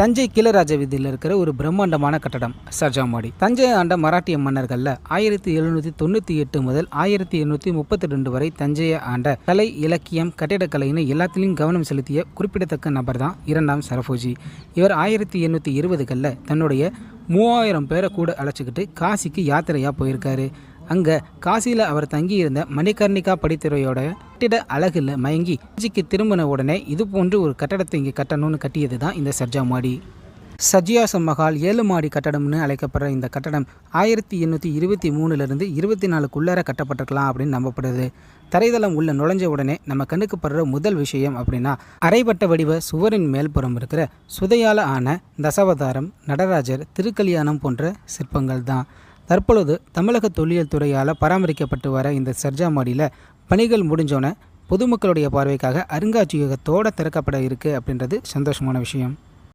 தஞ்சை கீழராஜ வீதியில் இருக்கிற ஒரு பிரம்மாண்டமான கட்டடம் சர்ஜாமாடி. தஞ்சை ஆண்ட மராட்டிய மன்னர்களில் ஆயிரத்தி எழுநூற்றி தொண்ணூற்றி எட்டு முதல் ஆயிரத்தி எண்ணூற்றி முப்பத்தி ரெண்டு வரை தஞ்சையை ஆண்ட கலை இலக்கியம் கட்டிடக்கலைன்னு எல்லாத்திலையும் கவனம் செலுத்திய குறிப்பிடத்தக்க நபர் தான் இரண்டாம் சரபோஜி இவர் ஆயிரத்தி எண்ணூற்றி இருபதுகளில் தன்னுடைய மூவாயிரம் பேரை கூட அழைச்சிக்கிட்டு காசிக்கு யாத்திரையாக போயிருக்காரு. அங்கே காசியில் அவர் தங்கியிருந்த மணிகர்ணிகா படித்துறையோட கட்டிட அழகில் மயங்கி காஞ்சிக்கு திரும்பின உடனே இது போன்று ஒரு கட்டடத்தை இங்கே கட்டணும்னு கட்டியது தான் இந்த சர்ஜா மாடி. சஜியாசம் மஹால் ஏழு மாடி கட்டடம்னு அழைக்கப்படுற இந்த கட்டடம் ஆயிரத்தி எண்ணூற்றி இருபத்தி மூணுலேருந்து இருபத்தி நாலுக்குள்ளார கட்டப்பட்டிருக்கலாம் அப்படின்னு நம்பப்படுது. தரைதளம் உள்ள நுழைஞ்ச உடனே நம்ம கண்ணுக்கு படுற முதல் விஷயம் அப்படின்னா அரைவட்ட வடிவ சுவரின் மேல்புறம் இருக்கிற சுதையால ஆன தசவதாரம் நடராஜர் திருக்கல்யாணம் போன்ற சிற்பங்கள் தான் தற்பொழுது தமிழக தொல்லியல் துறையால் பராமரிக்கப்பட்டு வர இந்த சர்ஜா மாடியில் பணிகள் முடிஞ்சோன்னே பொதுமக்களுடைய பார்வைக்காக அருங்காட்சியகத்தோடு திறக்கப்பட இருக்குது அப்படின்றது சந்தோஷமான விஷயம்.